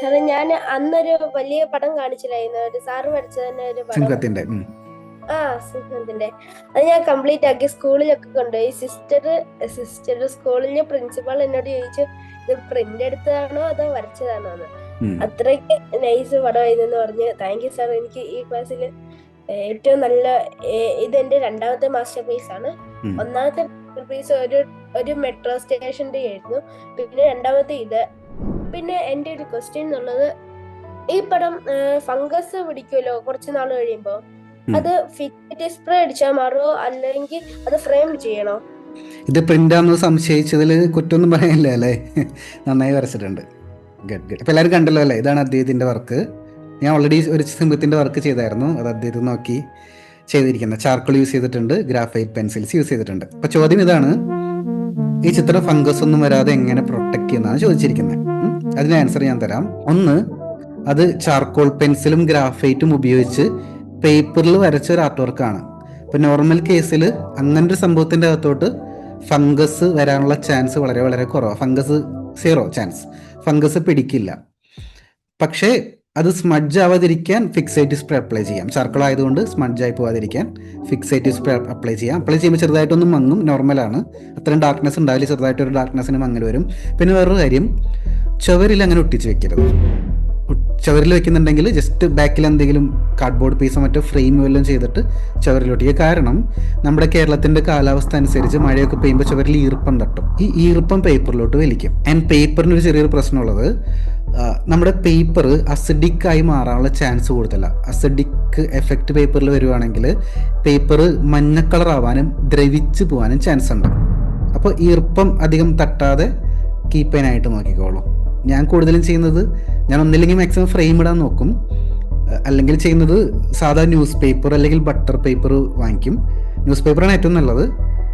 സാറേ ഞാൻ അന്നൊരു വലിയ പടം കാണിച്ചില്ലായിരുന്നു. ഒരു സാറ് വരച്ച തന്നെ ഒരു സിംഹത്തിന്റെ ആ സിംഹത്തിന്റെ അത് ഞാൻ കംപ്ലീറ്റ് ആക്കി സ്കൂളിലൊക്കെ കൊണ്ടുപോയി. സിസ്റ്റർ സിസ്റ്റർ സ്കൂളിലെ പ്രിൻസിപ്പാൾ എന്നോട് ചോദിച്ചു ഇത് പ്രിന്റ് എടുത്തതാണോ അതോ വരച്ചതാണോ എന്ന്. അത്രയ്ക്ക് നൈസ് പടമായിരുന്നു പറഞ്ഞ് താങ്ക് യു സാർ എനിക്ക് ഈ ക്ലാസ്സിൽ ഏറ്റവും നല്ല ഇത് എന്റെ രണ്ടാമത്തെ മാസ്റ്റർ പീസ് ആണ്. ഒന്നാമത്തെ മാസ്റ്റർ പീസ് ഒരു ഒരു മെട്രോ സ്റ്റേഷന്റെ ആയിരുന്നു. പിന്നെ രണ്ടാമത്തെ ഇത് പിന്നെ എന്റെ ഒരു ക്വസ്റ്റ്യൻ എന്നുള്ളത് ഈ പടം ഫംഗസ് പിടിക്കുമല്ലോ കുറച്ച് നാൾ കഴിയുമ്പോ? അത് ഫിറ്റ് സ്പ്രേ അടിച്ചാൽ മാറുമോ അല്ലെങ്കിൽ അത് ഫ്രെയിം ചെയ്യണോ? ഇത് പ്രിന്റാന്ന് സംശയിച്ചതിൽ കുറ്റമൊന്നും പറയാനില്ല അല്ലേ? നന്നായി വരച്ചിട്ടുണ്ട്. ഗഡ് ഗഡ് അപ്പോൾ എല്ലാവരും കണ്ടല്ലോ അല്ലേ? ഇതാണ് അദ്ദേഹത്തിന്റെ വർക്ക് ഞാൻ ഓൾറെഡി ഒരു സിംഹത്തിന്റെ വർക്ക് ചെയ്തായിരുന്നു. അത് അദ്ദേഹത്തിന് നോക്കി ചെയ്തിരിക്കുന്നത്. ചാർക്കോൾ യൂസ് ചെയ്തിട്ടുണ്ട്. ഗ്രാഫൈറ്റ് പെൻസിൽസ് യൂസ് ചെയ്തിട്ടുണ്ട്. അപ്പോൾ ചോദ്യം ഇതാണ്. ഈ ചിത്രം ഫംഗസ് ഒന്നും വരാതെ എങ്ങനെ പ്രൊട്ടക്ട് ചെയ്യുന്നതാണ് ചോദിച്ചിരിക്കുന്നത്. അതിന് ആൻസർ ഞാൻ തരാം. ഒന്ന് അത് ചാർക്കോൾ പെൻസിലും ഗ്രാഫൈറ്റും ഉപയോഗിച്ച് പേപ്പറിൽ വരച്ച ഒരു ആർട്ട് വർക്കാണ് ഇപ്പൊ നോർമൽ കേസിൽ അങ്ങനെ ഒരു സംഭവത്തിന്റെ അകത്തോട്ട് ഫംഗസ് വരാനുള്ള ചാൻസ് വളരെ വളരെ കുറവാണ് ഫംഗസ് സീറോ ചാൻസ് ഫംഗസ് പിടിക്കില്ല. പക്ഷേ അത് സ്മഡ്ജ് ആവാതിരിക്കാൻ ഫിക്സേറ്റീവ് സ്പ്രേ അപ്ലൈ ചെയ്യാം. സർക്കിൾ ആയതുകൊണ്ട് സ്മഡ്ജ് ആയി പോവാതിരിക്കാൻ ഫിക്സേറ്റീവ് സ്പ്രേ അപ്ലൈ ചെയ്യാം. അപ്ലൈ ചെയ്യുമ്പോൾ ചെറുതായിട്ടൊന്നും മങ്ങും നോർമലാണ് അത്രയും ഡാർക്ക്നെസ് ഉണ്ടാവില്ല ചെറുതായിട്ടൊരു ഡാർക്ക്നെസ്സിന് മങ്ങൽ വരും. പിന്നെ വേറൊരു കാര്യം ചുവരിൽ അങ്ങനെ ഒട്ടിച്ച് വെക്കരുത്. ചുവരിൽ വെക്കുന്നുണ്ടെങ്കിൽ ജസ്റ്റ് ബാക്കിൽ എന്തെങ്കിലും കാർഡ്ബോർഡ് പീസോ മറ്റോ ഫ്രെയിം വല്ലതും ചെയ്തിട്ട് ചുവരിൽ ഒട്ടിക്കുക കാരണം നമ്മുടെ കേരളത്തിന്റെ കാലാവസ്ഥ അനുസരിച്ച് മഴയൊക്കെ പെയ്യുമ്പോൾ ചുവരിൽ ഈർപ്പം തട്ടും. ഈ ഈർപ്പം പേപ്പറിലോട്ട് വലിക്കും. ആൻഡ് പേപ്പറിന് ഒരു ചെറിയൊരു പ്രശ്നമുള്ളത് നമ്മുടെ പേപ്പർ അസിഡിക് ആയി മാറാനുള്ള ചാൻസ് കൂടുതല. അസിഡിക് എഫക്റ്റ് പേപ്പറിൽ വരുവാണെങ്കിൽ പേപ്പർ മഞ്ഞ കളർ ആവാനും ദ്രവിച്ചു പോകാനും ചാൻസ് ഉണ്ട്. അപ്പോൾ ഈർപ്പം അധികം തട്ടാതെ കീപ്പ് ചെയ്യാനായിട്ട് നോക്കിക്കോളൂ. ഞാൻ കൂടുതലും ചെയ്യുന്നത് ഞാൻ ഒന്നില്ലെങ്കിൽ മാക്സിമം ഫ്രെയിം ഇടാൻ നോക്കും. അല്ലെങ്കിൽ ചെയ്യുന്നത് സാധാ ന്യൂസ് പേപ്പർ അല്ലെങ്കിൽ ബട്ടർ പേപ്പർ വാങ്ങിക്കും. ന്യൂസ് പേപ്പറാണ് ഏറ്റവും നല്ലത്.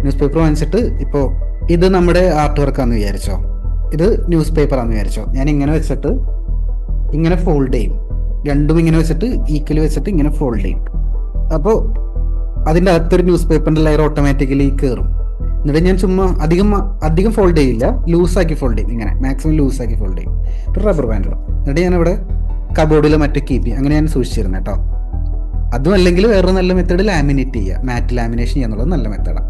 ന്യൂസ് പേപ്പർ വാങ്ങിച്ചിട്ട് ഇപ്പോൾ ഇത് നമ്മുടെ ആർട്ട് വർക്കാന്ന് വിചാരിച്ചോ. ഇത് ന്യൂസ് പേപ്പറാന്ന് വിചാരിച്ചോ. ഞാൻ ഇങ്ങനെ വെച്ചിട്ട് ഇങ്ങനെ ഫോൾഡ് ചെയ്യും. രണ്ടും ഇങ്ങനെ വെച്ചിട്ട് ഈക്വലി വെച്ചിട്ട് ഇങ്ങനെ ഫോൾഡ് ചെയ്യും. അപ്പോൾ അതിന്റെ അകത്തൊരു ന്യൂസ് പേപ്പറിന്റെ ലെയർ ഓട്ടോമാറ്റിക്കലി കയറും. എന്നിട്ട് ഞാൻ ചുമ്മാ അധികം അധികം ഫോൾഡ് ചെയ്യില്ല. ലൂസാക്കി ഫോൾഡ് ചെയ്യും. ഇങ്ങനെ. മാക്സിമം ലൂസാക്കി ഫോൾഡ് ചെയ്യും. ഒരു റബ്ബർ ബാൻഡ് എന്നിട്ട് ഞാൻ ഇവിടെ കബോർഡിൽ മറ്റേ കീപ്പ് ചെയ്യും. അങ്ങനെ ഞാൻ സൂക്ഷിച്ചിരുന്നു കേട്ടോ അതും അല്ലെങ്കിൽ വേറെ നല്ല മെത്തേഡ് ലാമിനേറ്റ് ചെയ്യുക. മാറ്റ് ലാമിനേഷൻ ചെയ്യാന്നുള്ളത് നല്ല മെത്തേഡാണ്